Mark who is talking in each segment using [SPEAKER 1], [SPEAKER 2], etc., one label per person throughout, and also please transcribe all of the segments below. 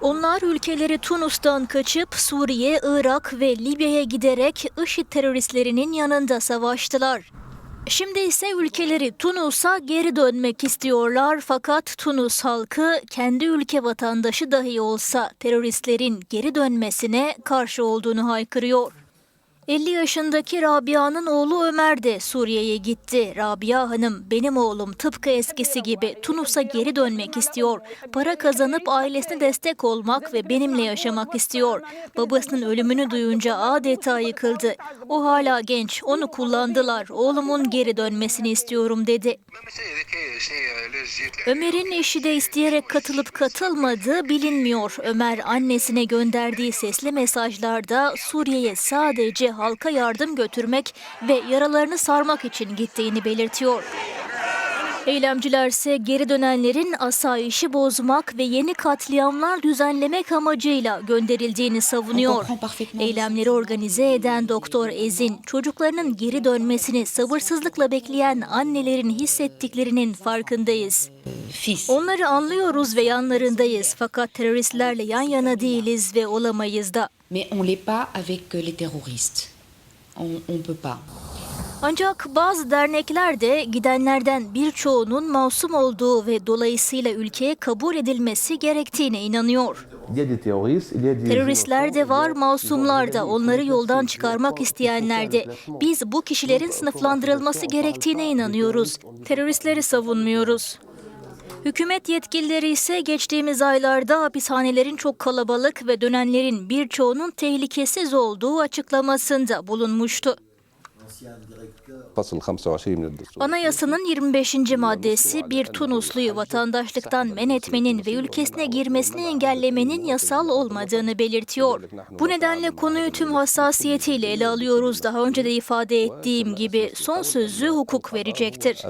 [SPEAKER 1] Onlar ülkeleri Tunus'tan kaçıp Suriye, Irak ve Libya'ya giderek IŞİD teröristlerinin yanında savaştılar. Şimdi ise ülkeleri Tunus'a geri dönmek istiyorlar fakat Tunus halkı kendi ülke vatandaşı dahi olsa teröristlerin geri dönmesine karşı olduğunu haykırıyor. 50 yaşındaki Rabia'nın oğlu Ömer de Suriye'ye gitti. Rabia Hanım benim oğlum tıpkı eskisi gibi Tunus'a geri dönmek istiyor. Para kazanıp ailesine destek olmak ve benimle yaşamak istiyor. Babasının ölümünü duyunca adeta yıkıldı. O hala genç, onu kullandılar. Oğlumun geri dönmesini istiyorum dedi. Ömer'in eşi de isteyerek katılıp katılmadığı bilinmiyor. Ömer annesine gönderdiği sesli mesajlarda Suriye'ye sadece halka yardım götürmek ve yaralarını sarmak için gittiğini belirtiyor. Eylemciler ise geri dönenlerin asayişi bozmak ve yeni katliamlar düzenlemek amacıyla gönderildiğini savunuyor. Eylemleri organize eden Doktor Ezin, çocuklarının geri dönmesini sabırsızlıkla bekleyen annelerin hissettiklerinin farkındayız. Onları anlıyoruz ve yanlarındayız fakat teröristlerle yan yana değiliz ve olamayız da.
[SPEAKER 2] Mais on l'est pas avec euh, les terroristes. On ne peut pas.
[SPEAKER 1] Ancak bazı dernekler de gidenlerden birçoğunun masum olduğu ve dolayısıyla ülkeye kabul edilmesi gerektiğine inanıyor. Teröristler de var, masumlar da, onları yoldan çıkarmak isteyenler de. Biz bu kişilerin sınıflandırılması gerektiğine inanıyoruz. Teröristleri savunmuyoruz. Hükümet yetkilileri ise geçtiğimiz aylarda hapishanelerin çok kalabalık ve dönenlerin birçoğunun tehlikesiz olduğu açıklamasında bulunmuştu. Anayasanın 25. maddesi bir Tunusluyu vatandaşlıktan men etmenin ve ülkesine girmesini engellemenin yasal olmadığını belirtiyor. Bu nedenle konuyu tüm hassasiyetiyle ele alıyoruz. Daha önce de ifade ettiğim gibi son sözü hukuk verecektir.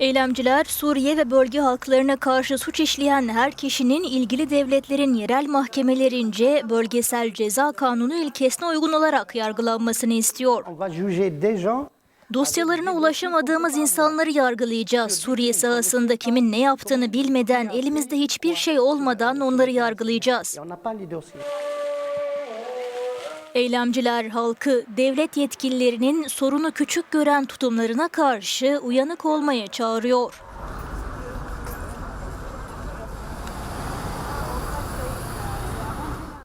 [SPEAKER 1] Eylemciler Suriye ve bölge halklarına karşı suç işleyen her kişinin ilgili devletlerin yerel mahkemelerince bölgesel ceza kanunu ilkesine uygun olarak yargılanmasını istiyor. Dosyalarına ulaşamadığımız insanları yargılayacağız. Suriye sahasında kimin ne yaptığını bilmeden, elimizde hiçbir şey olmadan onları yargılayacağız. Eylemciler halkı devlet yetkililerinin sorunu küçük gören tutumlarına karşı uyanık olmaya çağırıyor.